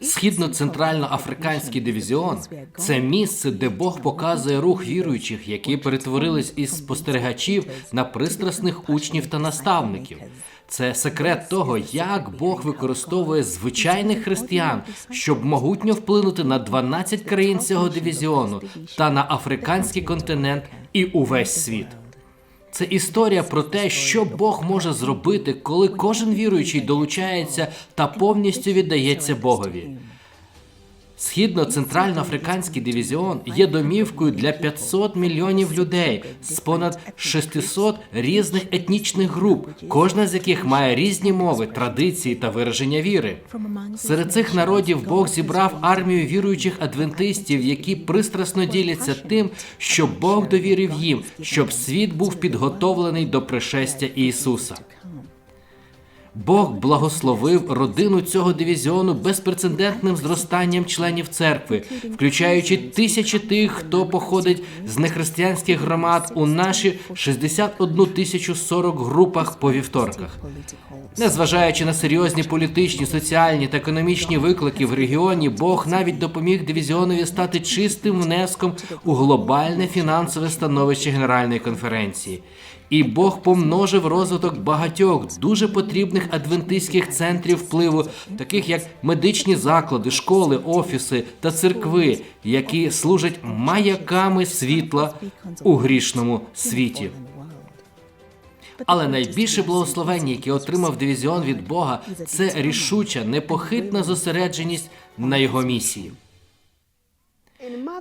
Східно-центральноафриканський дивізіон це місце, де Бог показує рух віруючих, які перетворились із спостерігачів на пристрасних учнів та наставників. Це секрет того, як Бог використовує звичайних християн, щоб могутньо вплинути на 12 країн цього дивізіону та на африканський континент і увесь світ. Це історія про те, що Бог може зробити, коли кожен віруючий долучається та повністю віддається Богові. Східно-центральноафриканський дивізіон є домівкою для 500 мільйонів людей з понад 600 різних етнічних груп, кожна з яких має різні мови, традиції та вираження віри. Серед цих народів Бог зібрав армію віруючих адвентистів, які пристрасно діляться тим, що Бог довірив їм, щоб світ був підготовлений до пришестя Ісуса. Бог благословив родину цього дивізіону безпрецедентним зростанням членів церкви, включаючи тисячі тих, хто походить з нехристиянських громад у наші 61 тисячу 40 групах по вівторках. Незважаючи на серйозні політичні, соціальні та економічні виклики в регіоні, Бог навіть допоміг дивізіонові стати чистим внеском у глобальне фінансове становище Генеральної конференції. І Бог помножив розвиток багатьох дуже потрібних адвентистських центрів впливу, таких як медичні заклади, школи, офіси та церкви, які служать маяками світла у грішному світі. Але найбільше благословення, яке отримав дивізіон від Бога, це рішуча, непохитна зосередженість на його місії.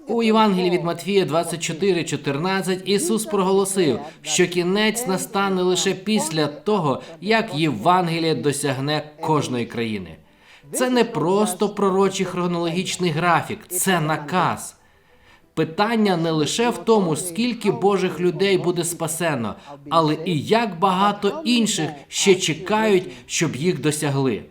У Євангелії від Матфія 24.14 Ісус проголосив, що кінець настане лише після того, як Євангеліє досягне кожної країни. Це не просто пророчий хронологічний графік, це наказ. Питання не лише в тому, скільки Божих людей буде спасено, але і як багато інших ще чекають, щоб їх досягли.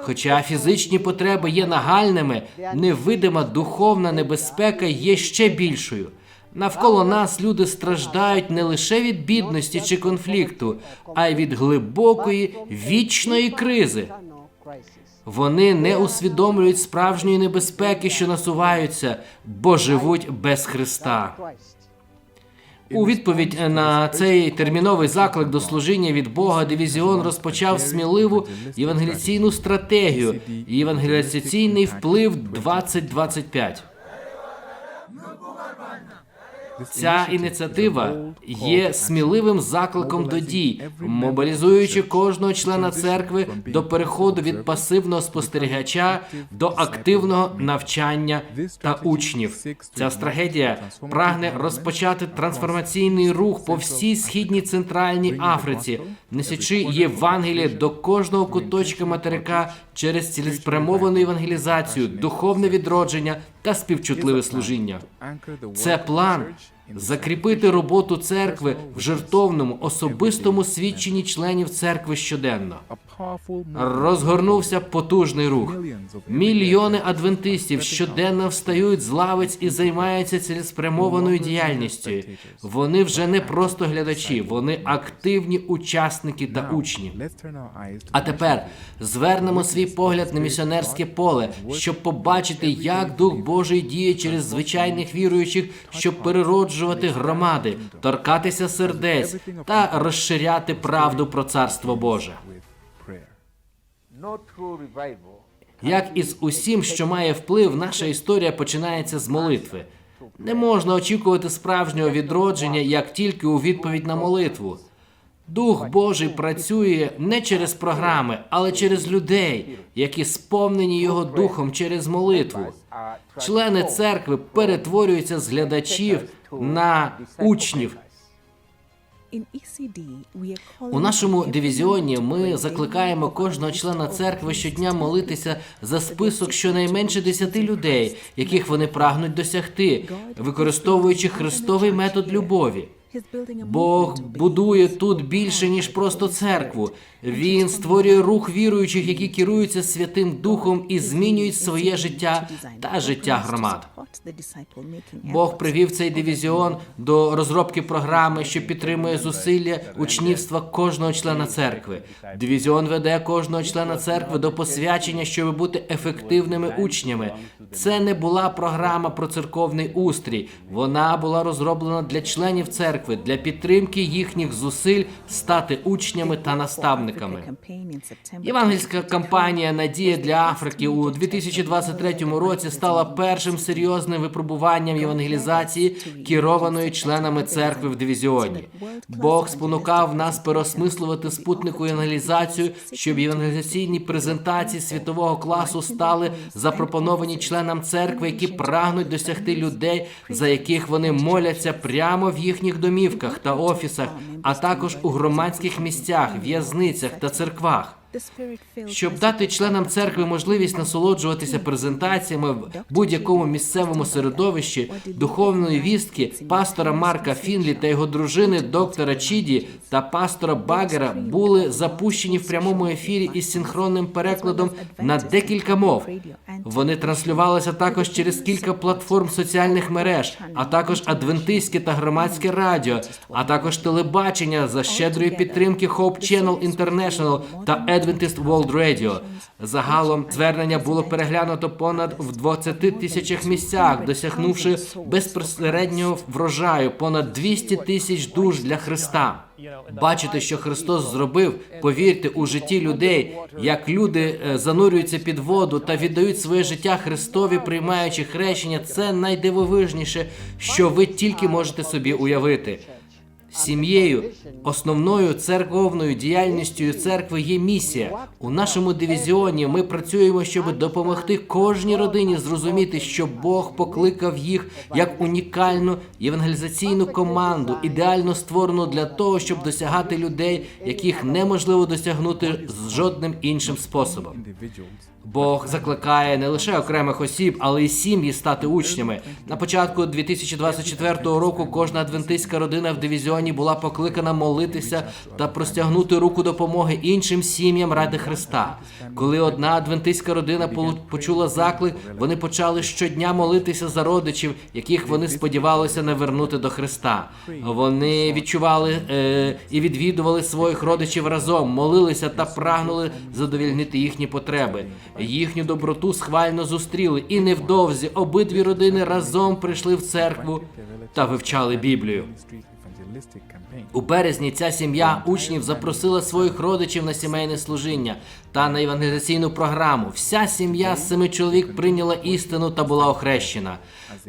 Хоча фізичні потреби є нагальними, невидима духовна небезпека є ще більшою. Навколо нас люди страждають не лише від бідності чи конфлікту, а й від глибокої вічної кризи. Вони не усвідомлюють справжньої небезпеки, що насуваються, бо живуть без Христа. У відповідь на цей терміновий заклик до служіння від Бога дивізіон розпочав сміливу євангеліційну стратегію і євангелізаційний вплив 2025. Ця ініціатива є сміливим закликом до дій, мобілізуючи кожного члена церкви до переходу від пасивного спостерігача до активного навчання та учнів. Ця стратегія прагне розпочати трансформаційний рух по всій східній центральній Африці, несучи Євангеліє до кожного куточка материка через цілеспрямовану евангелізацію, духовне відродження та співчутливе служіння. Це план закріпити роботу церкви в жертовному особистому свідченні членів церкви щоденно. Розгорнувся потужний рух. Мільйони адвентистів щоденно встають з лавиць і займаються цілеспрямованою діяльністю. Вони вже не просто глядачі, вони активні учасники та учні. А тепер звернемо свій погляд на місіонерське поле, щоб побачити, як Дух Божий діє через звичайних віруючих, щоб перероджувати громади, торкатися сердець та розширяти правду про царство Боже. Як із усім, що має вплив, наша історія починається з молитви. Не можна очікувати справжнього відродження як тільки у відповідь на молитву. Дух Божий працює не через програми, але через людей, які сповнені його духом через молитву. Члени церкви перетворюються з глядачів на учнів. У нашому дивізіоні ми закликаємо кожного члена церкви щодня молитися за список щонайменше десяти людей, яких вони прагнуть досягти, використовуючи христовий метод любові. Бог будує тут більше ніж просто церкву. Він створює рух віруючих, які керуються Святим Духом і змінюють своє життя та життя громад. Бог привів цей дивізіон до розробки програми, що підтримує зусилля учнівства кожного члена церкви. Дивізіон веде кожного члена церкви до посвячення, щоб бути ефективними учнями. Це не була програма про церковний устрій. Вона була розроблена для членів церкви, для підтримки їхніх зусиль стати учнями та наставниками. Євангельська кампанія Надія для Африки у 2023 році стала першим серйозним випробуванням євангелізації, керованої членами церкви в дивізіоні. Бог спонукав нас переосмислювати спутнику євангелізацію, щоб євангелізаційні презентації світового класу стали запропоновані членам церкви, які прагнуть досягти людей, за яких вони моляться прямо в їхніх домівках та офісах, а також у громадських місцях, в'язницях та церквах. Щоб дати членам церкви можливість насолоджуватися презентаціями в будь-якому місцевому середовищі духовної вістки пастора Марка Фінлі та його дружини доктора Чіді та пастора Багера були запущені в прямому ефірі із синхронним перекладом на декілька мов. Вони транслювалися також через кілька платформ соціальних мереж, а також адвентистське та громадське радіо, а також телебачення за щедрої підтримки Hope Channel International та Adventist World Radio. Загалом звернення було переглянуто понад в 20 тисячах місцях, досягнувши безпосереднього врожаю понад 200 тисяч душ для Христа. Бачите, що Христос зробив, повірте у житті людей, як люди е, занурюються під воду та віддають своє життя Христові, приймаючи хрещення. Це найдивовижніше, що ви тільки можете собі уявити. Сім'єю, основною церковною діяльністю церкви є місія. У нашому дивізіоні ми працюємо, щоб допомогти кожній родині зрозуміти, що Бог покликав їх як унікальну євангелізаційну команду, ідеально створену для того, щоб досягати людей, яких неможливо досягнути з жодним іншим способом. Бог закликає не лише окремих осіб, але й сім'ї стати учнями. На початку 2024 року кожна адвентистська родина в дивізіоні була покликана молитися та простягнути руку допомоги іншим сім'ям ради Христа. Коли одна адвентистська родина почула заклик, вони почали щодня молитися за родичів, яких вони сподівалися навернути до Христа. Вони відчували е, і відвідували своїх родичів разом, молилися та прагнули задовільнити їхні потреби. Їхню доброту схвально зустріли, і невдовзі обидві родини разом прийшли в церкву та вивчали Біблію. У березні ця сім'я учнів запросила своїх родичів на сімейне служіння та на евангелізаційну програму. Вся сім'я з семи чоловік прийняла істину та була охрещена.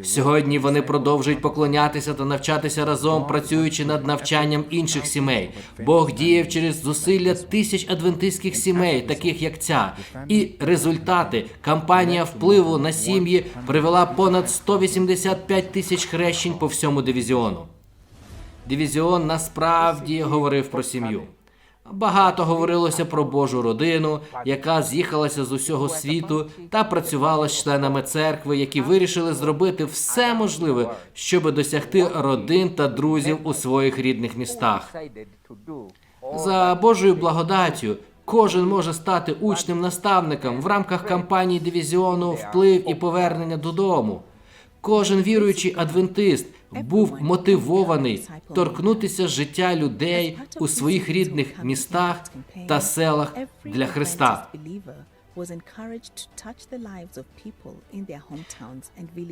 Сьогодні вони продовжують поклонятися та навчатися разом, працюючи над навчанням інших сімей. Бог діяв через зусилля тисяч адвентистських сімей, таких як ця. І результати кампанія впливу на сім'ї привела понад 185 тисяч хрещень по всьому дивізіону. Дивізіон насправді говорив про сім'ю. Багато говорилося про Божу родину, яка з'їхалася з усього світу та працювала з членами церкви, які вирішили зробити все можливе, щоб досягти родин та друзів у своїх рідних містах. За Божою благодаттю кожен може стати учним наставником в рамках кампанії дивізіону вплив і повернення додому. Кожен віруючий адвентист був мотивований торкнутися життя людей у своїх рідних містах та селах для Христа.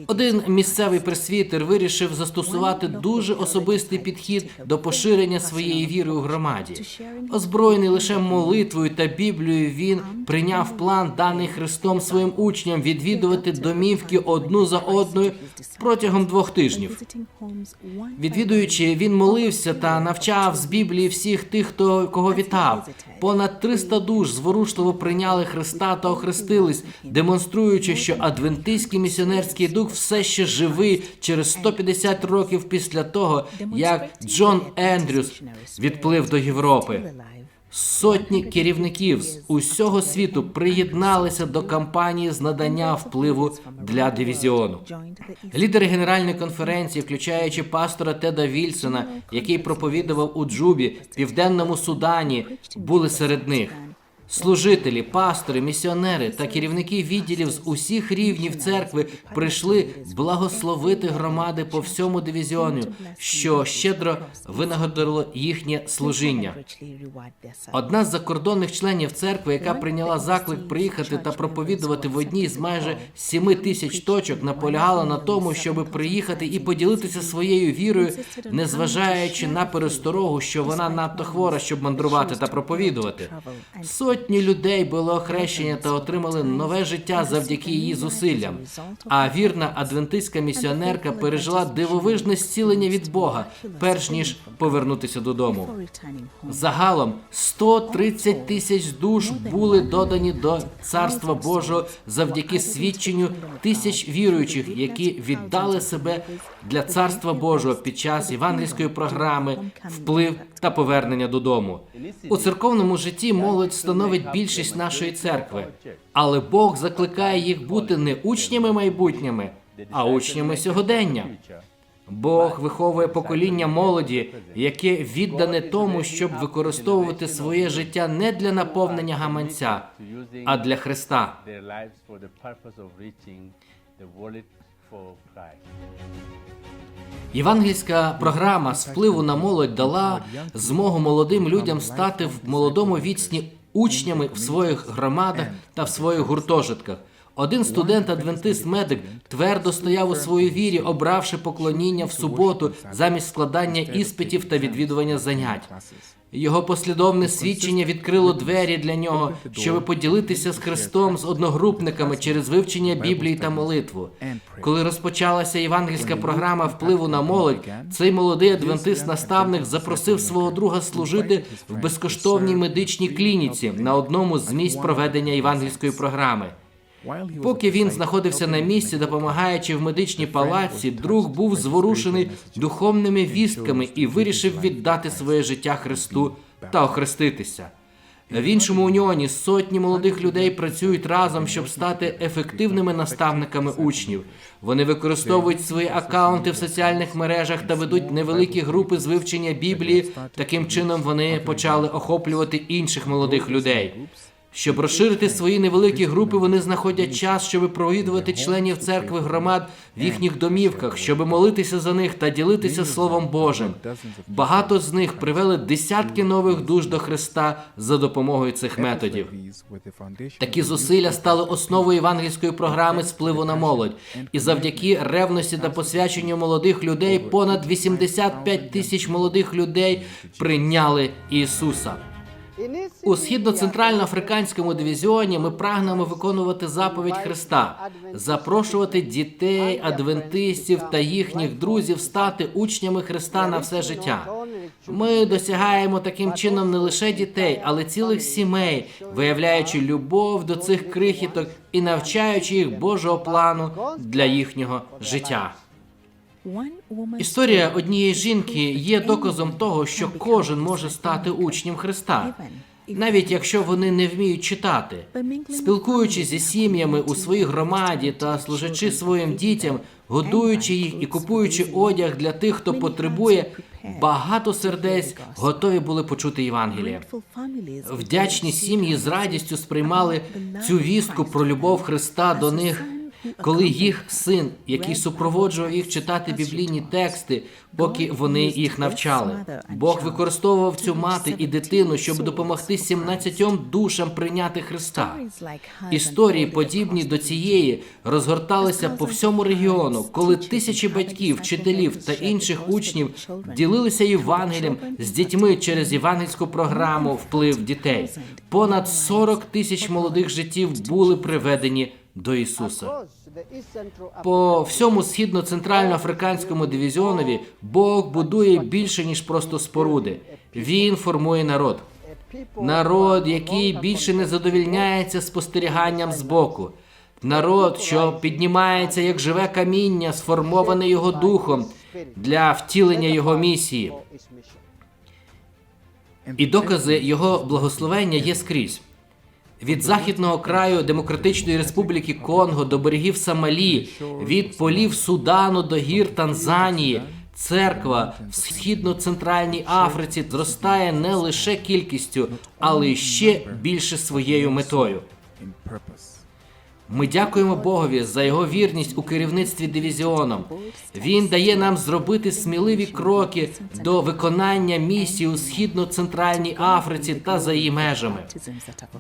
Один місцевий пресвітер вирішив застосувати дуже особистий підхід до поширення своєї віри у громаді. Озброєний лише молитвою та Біблією, він прийняв план, даний Христом своїм учням, відвідувати домівки одну за одною протягом двох тижнів. Відвідуючи, він молився та навчав з Біблії всіх тих, хто кого вітав. Понад 300 душ зворушливо прийняли Христа та охрестились, демонструючи, що адвентистський місіонерський дух все ще живий через 150 років після того, як Джон Ендрюс відплив до Європи. Сотні керівників з усього світу приєдналися до кампанії з надання впливу для дивізіону. Лідери генеральної конференції, включаючи пастора Теда Вільсона, який проповідував у Джубі, Південному Судані, були серед них. Служителі, пастори, місіонери та керівники відділів з усіх рівнів церкви прийшли благословити громади по всьому дивізіону, що щедро винагодило їхнє служіння. Одна з закордонних членів церкви, яка прийняла заклик приїхати та проповідувати в одній з майже сіми тисяч точок, наполягала на тому, щоб приїхати і поділитися своєю вірою, незважаючи на пересторогу, що вона надто хвора, щоб мандрувати та проповідувати. Сотні людей були охрещені та отримали нове життя завдяки її зусиллям. А вірна адвентистська місіонерка пережила дивовижне зцілення від Бога, перш ніж повернутися додому. Загалом 130 тисяч душ були додані до царства Божого завдяки свідченню тисяч віруючих, які віддали себе для царства Божого під час євангельської програми, вплив та повернення додому. У церковному житті молодь становить більшість нашої церкви, але Бог закликає їх бути не учнями майбутніми, а учнями сьогодення. Бог виховує покоління молоді, яке віддане тому, щоб використовувати своє життя не для наповнення гаманця, а для Христа. Євангельська програма з впливу на молодь дала змогу молодим людям стати в молодому віцні учнями в своїх громадах та в своїх гуртожитках. Один студент-адвентист медик твердо стояв у своїй вірі, обравши поклоніння в суботу замість складання іспитів та відвідування занять. Його послідовне свідчення відкрило двері для нього, щоб поділитися з Христом з одногрупниками через вивчення Біблії та молитву. Коли розпочалася євангельська програма впливу на молодь, цей молодий адвентист-наставник запросив свого друга служити в безкоштовній медичній клініці на одному з місць проведення євангельської програми. Поки він знаходився на місці, допомагаючи в медичній палаці, друг був зворушений духовними вістками і вирішив віддати своє життя Христу та охреститися. В іншому уніоні сотні молодих людей працюють разом, щоб стати ефективними наставниками учнів. Вони використовують свої акаунти в соціальних мережах та ведуть невеликі групи з вивчення Біблії. Таким чином вони почали охоплювати інших молодих людей. Щоб розширити свої невеликі групи, вони знаходять час, щоб провідувати членів церкви громад в їхніх домівках, щоб молитися за них та ділитися Словом Божим. Багато з них привели десятки нових душ до Христа за допомогою цих методів. Такі зусилля стали основою євангельської програми з впливу на молодь. І завдяки ревності та посвяченню молодих людей понад 85 тисяч молодих людей прийняли Ісуса. У східно-центральноафриканському дивізіоні ми прагнемо виконувати заповідь Христа, запрошувати дітей, адвентистів та їхніх друзів стати учнями Христа на все життя. Ми досягаємо таким чином не лише дітей, але цілих сімей, виявляючи любов до цих крихіток і навчаючи їх Божого плану для їхнього життя. Історія однієї жінки є доказом того, що кожен може стати учнем Христа, навіть якщо вони не вміють читати. Спілкуючись зі сім'ями у своїй громаді та служачи своїм дітям, годуючи їх і купуючи одяг для тих, хто потребує, багато сердець готові були почути Євангеліє. Вдячні сім'ї з радістю сприймали цю вістку про любов Христа до них. Коли їх син, який супроводжував їх читати біблійні тексти, поки вони їх навчали, Бог використовував цю мати і дитину, щоб допомогти 17 душам прийняти Христа. Історії, подібні до цієї, розгорталися по всьому регіону, коли тисячі батьків, вчителів та інших учнів ділилися Євангелієм з дітьми через євангельську програму Вплив дітей. Понад 40 тисяч молодих життів були приведені до Ісуса. По всьому східно-центральноафриканському дивізіонові Бог будує більше ніж просто споруди. Він формує народ. Народ, який більше не задовільняється спостеріганням збоку. Народ, що піднімається як живе каміння, сформоване його духом для втілення його місії. І докази його благословення є скрізь. Від західного краю Демократичної Республіки Конго до берегів Сомалі, від полів Судану до гір Танзанії, церква в східно-центральній Африці зростає не лише кількістю, але й ще більше своєю метою. Ми дякуємо Богові за його вірність у керівництві дивізіоном. Він дає нам зробити сміливі кроки до виконання місії у східно-центральній Африці та за її межами.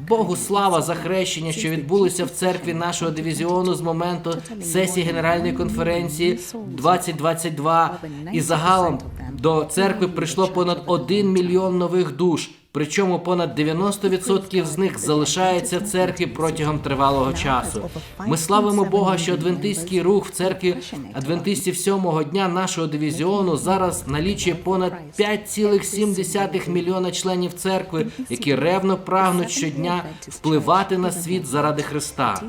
Богу слава за хрещення, що відбулося в церкві нашого дивізіону з моменту сесії Генеральної конференції 2022. І загалом до церкви прийшло понад 1 мільйон нових душ. Причому понад 90% з них залишається в церкві протягом тривалого часу. Ми славимо Бога, що адвентистський рух в церкві адвентистів сьомого дня нашого дивізіону зараз налічує понад 5,7 мільйона членів церкви, які ревно прагнуть щодня впливати на світ заради Христа.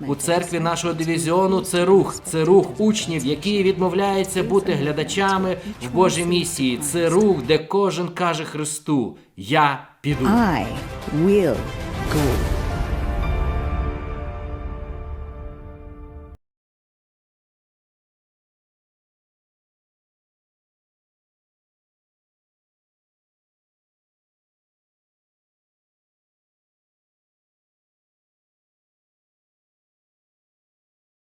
У церкві нашого дивізіону це рух, це рух учнів, які відмовляються бути глядачами в Божій місії. Це рух, де кожен каже Христу: Я піду. I will go.